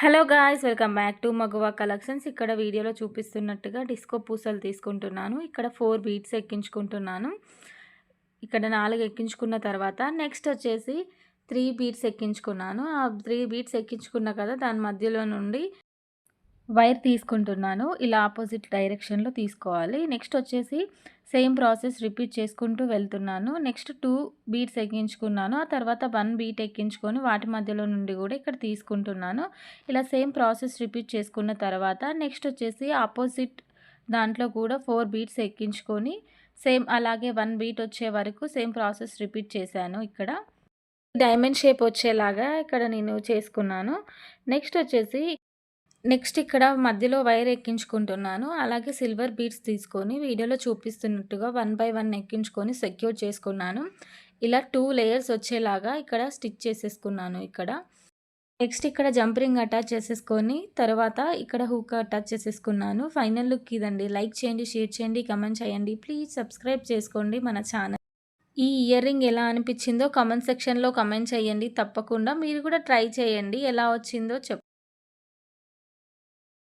Hello guys welcome back to Maguva collections. ఇక్కడ వీడియోలో చూపిస్తున్నట్టుగా డిస్కో పూసలు తీసుకుంటున్నాను. ఇక్కడ ఫోర్ బీట్స్ ఎక్కించుకుంటున్నాను. ఇక్కడ నాలుగు ఎక్కించుకున్న తర్వాత నెక్స్ట్ వచ్చేసి త్రీ బీట్స్ ఎక్కించుకున్నాను. ఆ త్రీ బీట్స్ ఎక్కించుకున్న కదా దాని మధ్యలో నుండి వైర్ తీసుకుంటున్నాను. ఇలా ఆపోజిట్ డైరెక్షన్లో తీసుకోవాలి. నెక్స్ట్ వచ్చేసి సేమ్ ప్రాసెస్ రిపీట్ చేసుకుంటూ వెళ్తున్నాను. నెక్స్ట్ టూ బీట్స్ ఎక్కించుకున్నాను. ఆ తర్వాత వన్ బీట్ ఎక్కించుకొని వాటి మధ్యలో నుండి కూడా ఇక్కడ తీసుకుంటున్నాను. ఇలా సేమ్ ప్రాసెస్ రిపీట్ చేసుకున్న తర్వాత నెక్స్ట్ వచ్చేసి ఆపోజిట్ దాంట్లో కూడా ఫోర్ బీట్స్ ఎక్కించుకొని సేమ్ అలాగే వన్ బీట్ వచ్చే వరకు సేమ్ ప్రాసెస్ రిపీట్ చేశాను ఇక్కడ. డైమండ్ షేప్ వచ్చేలాగా ఇక్కడ నేను చేసుకున్నాను. నెక్స్ట్ వచ్చేసి నెక్స్ట్ ఇక్కడ మధ్యలో వైర్ ఎక్కించుకుంటున్నాను. అలాగే సిల్వర్ బీడ్స్ తీసుకొని వీడియోలో చూపిస్తున్నట్టుగా వన్ బై వన్ ఎక్కించుకొని సెక్యూర్ చేసుకున్నాను. ఇలా టూ లేయర్స్ వచ్చేలాగా ఇక్కడ స్టిచ్ చేసేసుకున్నాను ఇక్కడ. నెక్స్ట్ ఇక్కడ జంపరింగ్ అటాచ్ చేసేసుకొని తర్వాత ఇక్కడ హూక్ అటాచ్ చేసేసుకున్నాను. ఫైనల్ లుక్ ఇదండి. లైక్ చేయండి షేర్ చేయండి కమెంట్ చేయండి. ప్లీజ్ సబ్స్క్రైబ్ చేసుకోండి మన ఛానల్. ఈ ఇయర్ రింగ్ ఎలా అనిపించిందో కమెంట్ సెక్షన్లో కమెంట్ చేయండి. తప్పకుండా మీరు కూడా ట్రై చేయండి. ఎలా వచ్చిందో చెప్